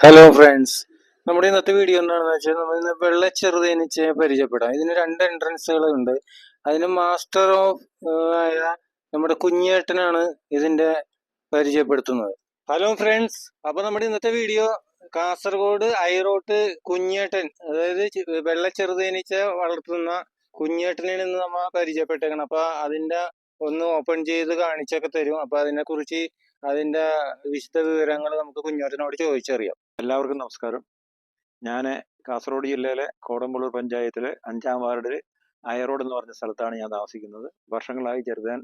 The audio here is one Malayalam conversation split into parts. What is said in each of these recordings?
ഹലോ ഫ്രണ്ട്സ് നമ്മുടെ ഇന്നത്തെ വീഡിയോ എന്താണെന്ന് വെച്ചാൽ നമ്മൾ ഇന്ന് വെള്ള ചെറുതേനീച്ചയെ പരിചയപ്പെടാം. ഇതിന് രണ്ട് എൻട്രൻസുകൾ ഉണ്ട്. അതിന് മാസ്റ്റർ ഓഫ് ആയ നമ്മുടെ കുഞ്ഞേട്ടനാണ് ഇതിന്റെ പരിചയപ്പെടുത്തുന്നത്. ഹലോ ഫ്രണ്ട്സ് അപ്പൊ നമ്മുടെ ഇന്നത്തെ വീഡിയോ കാസർഗോഡ് ഐറോട്ട് കുഞ്ഞേട്ടൻ അതായത് വെള്ള ചെറുതേനീച്ച വളർത്തുന്ന കുഞ്ഞേട്ടനിൽ നിന്ന് നമ്മൾ പരിചയപ്പെട്ടേക്കണം. അപ്പൊ അതിന്റെ ഒന്ന് ഓപ്പൺ ചെയ്ത് കാണിച്ചൊക്കെ തരും. അപ്പൊ അതിനെ കുറിച്ച് അതിന്റെ വിശദ വിവരങ്ങൾ നമുക്ക് കുഞ്ഞേട്ടനോട് ചോദിച്ചറിയാം. എല്ലാവർക്കും നമസ്കാരം. ഞാൻ കാസർഗോഡ് ജില്ലയിലെ കോടമ്പള്ളൂർ പഞ്ചായത്തിലെ അഞ്ചാം വാർഡിൽ അയറോഡ് എന്ന് പറഞ്ഞ സ്ഥലത്താണ് ഞാൻ താമസിക്കുന്നത്. വർഷങ്ങളായി ചെറുതാൻ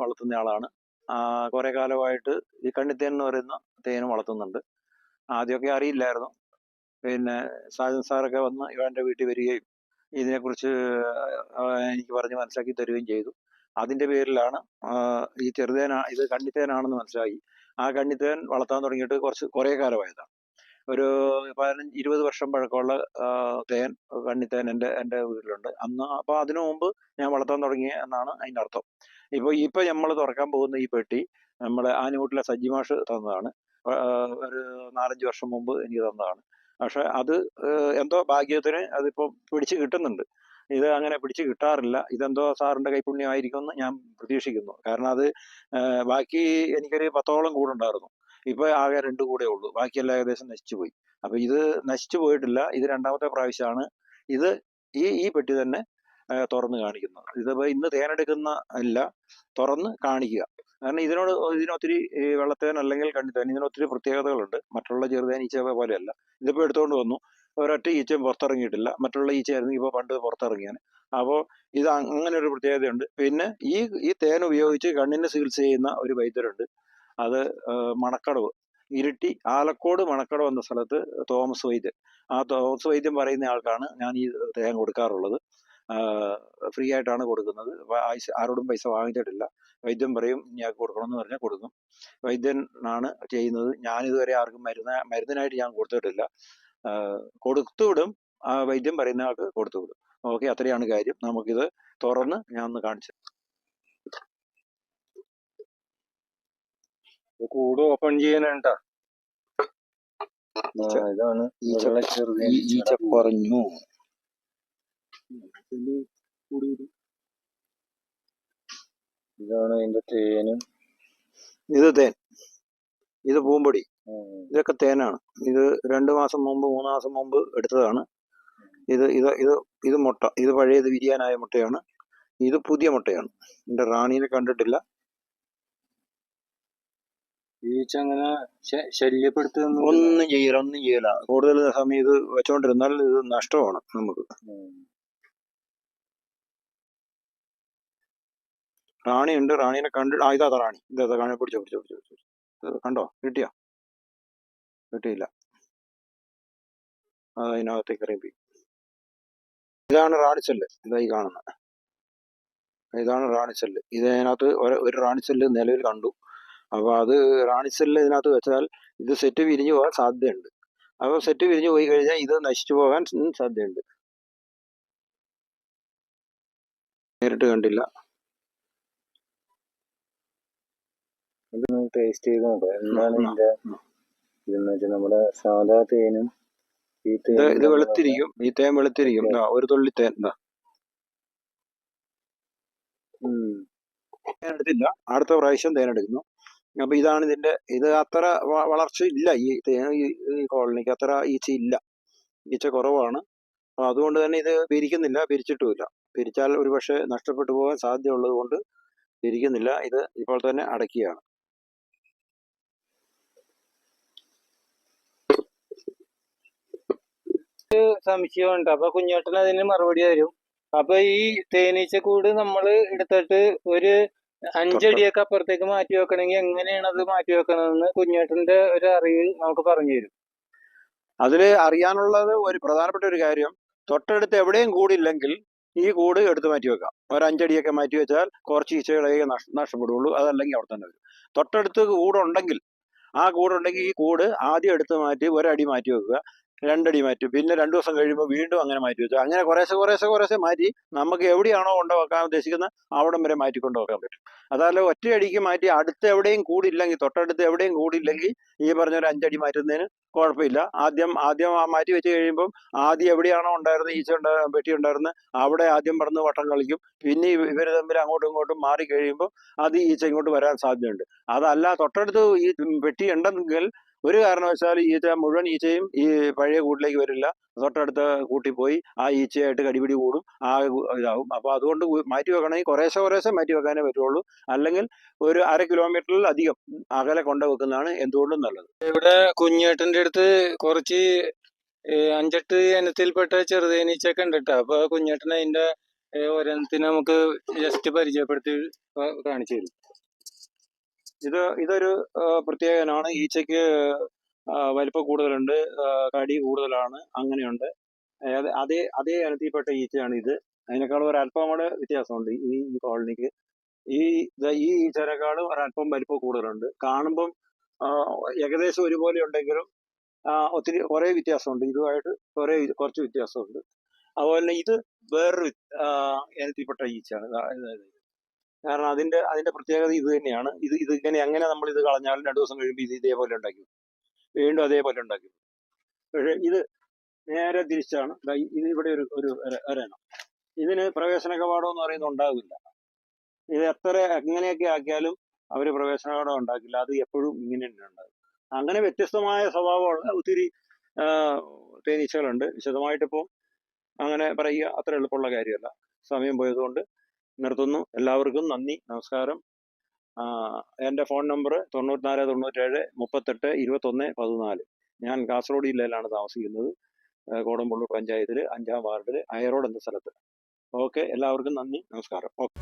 വളർത്തുന്ന ആളാണ്. കുറെ കാലമായിട്ട് ഈ കണ്ണിത്തേൻ എന്ന് പറയുന്ന തേനും വളർത്തുന്നുണ്ട്. ആദ്യമൊക്കെ അറിയില്ലായിരുന്നു. പിന്നെ സാജൻ സാറൊക്കെ വന്ന് ഇവന്റെ വീട്ടിൽ വരികയും ഇതിനെക്കുറിച്ച് എനിക്ക് പറഞ്ഞ് മനസ്സിലാക്കി തരികയും ചെയ്തു. അതിന്റെ പേരിലാണ് ഈ ചെറുതേന ഇത് കണ്ണിത്തേനാണെന്ന് മനസ്സിലായി. ആ കണ്ണിത്തേൻ വളർത്താൻ തുടങ്ങിയിട്ട് കുറച്ച് കുറേ കാലമായതാണ്. ഒരു പതിനഞ്ച് ഇരുപത് വർഷം പഴക്കമുള്ള തേൻ കണ്ണിത്തേൻ എന്റെ എന്റെ വീട്ടിലുണ്ട്. അന്ന് അപ്പോൾ അതിനു മുമ്പ് ഞാൻ വളർത്താൻ തുടങ്ങി എന്നാണ് അതിന്റെ അർത്ഥം. ഇപ്പോൾ ഇപ്പോൾ നമ്മൾ തുറക്കാൻ പോകുന്ന ഈ പെട്ടി നമ്മളെ ആനുകൂട്ടിലെ സജ്ജിമാഷ് തന്നതാണ്. ഒരു നാലഞ്ച് വർഷം മുമ്പ് എനിക്ക് തന്നതാണ്. പക്ഷെ അത് എന്തോ ഭാഗ്യത്തിന് അതിപ്പോൾ പിടിച്ച് കിട്ടുന്നുണ്ട്. ഇത് അങ്ങനെ പിടിച്ച് കിട്ടാറില്ല. ഇതെന്തോ സാറിന്റെ കൈപുണ്യമായിരിക്കുമെന്ന് ഞാൻ പ്രതീക്ഷിക്കുന്നു. കാരണം അത് ബാക്കി എനിക്കൊരു പത്തോളം കൂടുണ്ടായിരുന്നു. ഇപ്പൊ ആകെ രണ്ട് കൂടെ ഉള്ളൂ. ബാക്കിയെല്ലാം ഏകദേശം നശിച്ചു പോയി. അപ്പൊ ഇത് നശിച്ചു പോയിട്ടില്ല. ഇത് രണ്ടാമത്തെ പ്രാവശ്യമാണ് ഇത് ഈ ഈ പെട്ടി തന്നെ തുറന്ന് കാണിക്കുന്നത്. ഇതിപ്പോ ഇന്ന് തേനെടുക്കുന്ന അല്ല തുറന്ന് കാണിക്കുക. കാരണം ഇതിനോട് ഇതിനൊത്തിരി വെള്ളത്തേൻ അല്ലെങ്കിൽ കണ്ണിത്തേൻ ഇതിനൊത്തിരി പ്രത്യേകതകളുണ്ട്. മറ്റുള്ള ചെറുതേനീച്ച പോലെയല്ല. ഇതിപ്പോ എടുത്തുകൊണ്ട് വന്നു. ഒരൊറ്റ ഈച്ചയും പുറത്തിറങ്ങിയിട്ടില്ല. മറ്റുള്ള ഈച്ചയായിരുന്നു ഇപ്പോൾ പണ്ട് പുറത്തിറങ്ങിയാണ് അപ്പോൾ ഇത് അങ്ങനെ ഒരു പ്രത്യേകതയുണ്ട്. പിന്നെ ഈ ഈ തേൻ ഉപയോഗിച്ച് കണ്ണിന് ചികിത്സ ചെയ്യുന്ന ഒരു വൈദ്യരുണ്ട്. അത് മണക്കടവ്. ഇരിട്ടി ആലക്കോട് മണക്കടവ് എന്ന സ്ഥലത്ത് തോമസ് വൈദ്യൻ. ആ തോമസ് വൈദ്യൻ പറയുന്ന ആൾക്കാണ് ഞാൻ ഈ തേൻ കൊടുക്കാറുള്ളത്. ഫ്രീ ആയിട്ടാണ് കൊടുക്കുന്നത്. ആരോടും പൈസ വാങ്ങിച്ചിട്ടില്ല. വൈദ്യൻ പറയും ഞാൻ കൊടുക്കണമെന്ന് പറഞ്ഞാൽ കൊടുക്കും. വൈദ്യൻ ആണ് ചെയ്യുന്നത്. ഇതുവരെ ആർക്കും മരുന്ന് മരുന്നിനായിട്ട് ഞാൻ കൊടുത്തിട്ടില്ല. കൊടുത്തുവിടും ആ വൈദ്യം പറയുന്ന ആൾക്ക് കൊടുത്തുവിടും ഓക്കെ അത്രയാണ് കാര്യം. നമുക്കിത് തുറന്ന് ഞാൻ ഒന്ന് കാണിച്ചു കൂട് ഓപ്പൺ ചെയ്യാനാണ് ഇതാണ് ഈച്ച- പറഞ്ഞു ഇതാണ് അതിന്റെ തേനും. ഇത് തേൻ. ഇത് പൂമ്പൊടി. ഇതൊക്കെ തേനാണ്. ഇത് രണ്ട് മാസം മുമ്പ് മൂന്ന് മാസം മുമ്പ് എടുത്തതാണ്. ഇത് ഇത് ഇത് ഇത് മുട്ട. ഇത് പഴയത് വിരിയാനായ മുട്ടയാണ്. ഇത് പുതിയ മുട്ടയാണ്. എന്റെ റാണീനെ കണ്ടിട്ടില്ല. ഈച്ച അങ്ങനെ ശല്യപ്പെടുത്തുന്ന ഒന്നും ചെയ്യില്ല ഒന്നും ചെയ്യില്ല. കൂടുതൽ സമയം ഇത് വെച്ചോണ്ടിരുന്നാൽ ഇത് നഷ്ടമാണ് നമുക്ക്. റാണിയുണ്ട് റാണീനെ കണ്ടിട്ട് ആ ഇതാ റാണി. ഇതാ കാണി പിടിച്ചോ പിടിച്ചോ പിടിച്ചോ പിടിച്ചോ. കണ്ടോ? കിട്ടിയോ? കിട്ടിയില്ല. അത് അതിനകത്തേക്ക് പോയി. ഇതാണ് റാണിച്ചെല്ല്. ഇതായി കാണുന്നത് ഇതാണ് റാണിച്ചെല്ല്. ഇതിനകത്ത് ഒരു ഒരു റാണിച്ചെല്ല് നിലവിൽ കണ്ടു. അപ്പൊ അത് റാണിച്ചെല്ല് ഇതിനകത്ത് വെച്ചാൽ ഇത് സെറ്റ് വിരിഞ്ഞു പോകാൻ സാധ്യതയുണ്ട്. അപ്പൊ സെറ്റ് വിരിഞ്ഞു പോയി കഴിഞ്ഞാൽ ഇത് നശിച്ചു പോകാൻ സാധ്യതയുണ്ട്. നേരിട്ട് കണ്ടില്ല. ഇതൊന്ന് ടേസ്റ്റ് ചെയ്ത് നോക്കാം. എന്താണ് ഇതിന്റെ. ഇതെന്ന് വെച്ചാൽ നമ്മുടെ സാധാ തേനും ഈ ഇത് വെളുത്തിരിക്കും. ഈ തേൻ വെളുത്തിരിക്കും. ഒരു തുള്ളി തേൻ. എടുത്തില്ല അടുത്ത പ്രാവശ്യം തേൻ എടുക്കുന്നു അപ്പൊ ഇതാണ് ഇതിന്റെ ഇത് അത്ര വളർച്ച ഇല്ല. ഈ തേൻ ഈ- കോളനിക്ക് അത്ര ഈച്ച ഇല്ല. ഈച്ച കുറവാണ്. അപ്പൊ അതുകൊണ്ട് തന്നെ ഇത് പിരിക്കുന്നില്ല. പിരിച്ചിട്ടുമില്ല. പിരിച്ചാൽ ഒരുപക്ഷെ നഷ്ടപ്പെട്ടു പോകാൻ സാധ്യതയുള്ളത് കൊണ്ട് പിരിക്കുന്നില്ല. ഇത് ഇപ്പോൾ തന്നെ അടയ്ക്കുകയാണ് സംശയമുണ്ട്. അപ്പൊ കുഞ്ഞേട്ടൻ അതിന് മറുപടി തരും. അപ്പൊ ഈ തേനീച്ചക്കൂട് നമ്മൾ എടുത്തിട്ട് ഒരു അഞ്ചടിയൊക്കെ അപ്പുറത്തേക്ക് മാറ്റി വെക്കണമെങ്കിൽ എങ്ങനെയാണ് അത് മാറ്റി വെക്കണമെന്ന് കുഞ്ഞേട്ടന്റെ ഒരു അറിവ് നമുക്ക് പറഞ്ഞു തരും. അതിൽ അറിയാനുള്ളത് ഒരു പ്രധാനപ്പെട്ട ഒരു കാര്യം. തൊട്ടടുത്ത് എവിടെയും കൂടില്ലെങ്കിൽ ഈ കൂട് എടുത്ത് മാറ്റി വെക്കാം. ഒരു അഞ്ചടിയൊക്കെ മാറ്റി വെച്ചാൽ കുറച്ച് ഈച്ചകളെ നഷ്ട നഷ്ടപ്പെടുകയുള്ളൂ. അതല്ലെങ്കിൽ അവിടെ തന്നെ വരും. തൊട്ടടുത്ത് കൂടുണ്ടെങ്കിൽ ആ കൂടുണ്ടെങ്കിൽ ഈ കൂട് ആദ്യം എടുത്ത് മാറ്റി ഒരടി മാറ്റി വെക്കുക. രണ്ടടി മാറ്റി. പിന്നെ രണ്ടു ദിവസം കഴിയുമ്പോൾ വീണ്ടും അങ്ങനെ മാറ്റി വെച്ചു. അങ്ങനെ കുറേശ്ശെ കുറേശ്ശെ കുറേശ്ശെ മാറ്റി നമുക്ക് എവിടെയാണോ കൊണ്ട് വെക്കാൻ ഉദ്ദേശിക്കുന്നത് അവിടം വരെ മാറ്റി കൊണ്ട് പറ്റും. അതല്ല ഒറ്റയടിക്ക് മാറ്റി അടുത്ത് എവിടെയും കൂടിയില്ലെങ്കിൽ തൊട്ടടുത്ത് എവിടെയും കൂടിയില്ലെങ്കിൽ ഈ പറഞ്ഞ ഒരു അഞ്ചടി മാറ്റുന്നതിന് കുഴപ്പമില്ല. ആദ്യം ആദ്യം ആ മാറ്റി വെച്ച് കഴിയുമ്പം ആദ്യം എവിടെയാണോ ഉണ്ടായിരുന്നത് ഈച്ച ഉണ്ടാ പെട്ടി ഉണ്ടായിരുന്നത് അവിടെ ആദ്യം പറന്ന് വട്ടം കളിക്കും. പിന്നെ ഇവർ തമ്മിൽ അങ്ങോട്ടും ഇങ്ങോട്ടും മാറി കഴിയുമ്പോൾ അത് ഈച്ച ഇങ്ങോട്ട് വരാൻ സാധ്യതയുണ്ട്. അതല്ല തൊട്ടടുത്ത് ഈ പെട്ടി ഉണ്ടെങ്കിൽ ഒരു കാരണവശാലും ഈച്ച മുഴുവൻ ഈച്ചയും ഈ പഴയ കൂട്ടിലേക്ക് വരില്ല. തൊട്ടടുത്ത കൂട്ടിൽ പോയി ആ ഈച്ചയായിട്ട് കടിപിടി കൂടും ആ ഇതാവും അപ്പോൾ അതുകൊണ്ട് മാറ്റി വെക്കണമെങ്കിൽ കുറേശ്ശെ കുറേശ്ശെ മാറ്റി വെക്കാനേ പറ്റുള്ളൂ. അല്ലെങ്കിൽ ഒരു അര കിലോമീറ്ററിൽ അധികം അകലെ കൊണ്ടു വെക്കുന്നതാണ് എന്തുകൊണ്ടും നല്ലത്. ഇവിടെ കുഞ്ഞേട്ടന്റെ അടുത്ത് കുറച്ച് അഞ്ചെട്ട് ഇനത്തിൽപ്പെട്ട ചെറുതേനീച്ചൊക്കെ ഉണ്ട് കേട്ടോ അപ്പോൾ കുഞ്ഞേട്ടൻ അതിന്റെ ഏ, ഒരെണ്ണത്തിന് നമുക്ക് ജസ്റ്റ് പരിചയപ്പെടുത്തി കാണിച്ചു തരും. ഇത് ഇതൊരു പ്രത്യേകനാണ്. ഈച്ചയ്ക്ക് വലിപ്പം കൂടുതലുണ്ട് കടി കൂടുതലാണ് അങ്ങനെയുണ്ട്. അതേ അതേ ഇനത്തിൽപ്പെട്ട ഈച്ചയാണ് ഇത്. അതിനേക്കാളും അല്പം കൂടെ വ്യത്യാസമുണ്ട് ഈ ഈ കോളനിക്ക്. ഈ ഈ ഈച്ചനേക്കാളും ഒരല്പം വലിപ്പം കൂടുതലുണ്ട്. കാണുമ്പം ഏകദേശം ഒരുപോലെ ഉണ്ടെങ്കിലും ഒത്തിരി കുറേ വ്യത്യാസമുണ്ട്. ഇതുമായിട്ട് കുറേ കുറച്ച് വ്യത്യാസമുണ്ട്. അതുപോലെ തന്നെ ഇത് വേറൊരു ഇനത്തിൽപ്പെട്ട ഈച്ചയാണ്. കാരണം അതിന്റെ അതിന്റെ പ്രത്യേകത ഇത് തന്നെയാണ്. ഇത് ഇത് ഇങ്ങനെ അങ്ങനെ നമ്മൾ ഇത് കളഞ്ഞാലും രണ്ടു ദിവസം കഴിയുമ്പോൾ ഇത് ഇതേപോലെ ഉണ്ടാക്കി. വീണ്ടും അതേപോലെ ഉണ്ടാക്കി. പക്ഷേ ഇത് നേരെ തിരിച്ചാണ്. ഇത് ഇവിടെ ഒരു ഒരു അരണം ഇതിന് പ്രവേശന കവാടം എന്ന് പറയുന്നത് ഉണ്ടാകില്ല ഇത് എത്ര എങ്ങനെയൊക്കെ ആക്കിയാലും അവർ പ്രവേശന കവാടം ഉണ്ടാക്കില്ല. അത് എപ്പോഴും ഇങ്ങനെ തന്നെ ഉണ്ടാകും. അങ്ങനെ വ്യത്യസ്തമായ സ്വഭാവമുള്ള ഒത്തിരി തേനീച്ചകളുണ്ട്. വിശദമായിട്ടിപ്പോൾ അങ്ങനെ പറയുക അത്ര എളുപ്പമുള്ള കാര്യമല്ല. സമയം പോയതുകൊണ്ട് നിർത്തുന്നു. എല്ലാവർക്കും നന്ദി നമസ്കാരം. എന്റെ ഫോൺ നമ്പർ തൊണ്ണൂറ്റിനാല് തൊണ്ണൂറ്റേഴ് മുപ്പത്തെട്ട് ഇരുപത്തൊന്ന് പതിനാല്. ഞാൻ കാസർഗോഡ് ജില്ലയിലാണ് താമസിക്കുന്നത്. കോടമ്പള്ളൂർ പഞ്ചായത്തിൽ അഞ്ചാം വാർഡിൽ അയറോഡ് എന്ന സ്ഥലത്ത്. ഓക്കെ എല്ലാവർക്കും നന്ദി നമസ്കാരം. ഓക്കെ.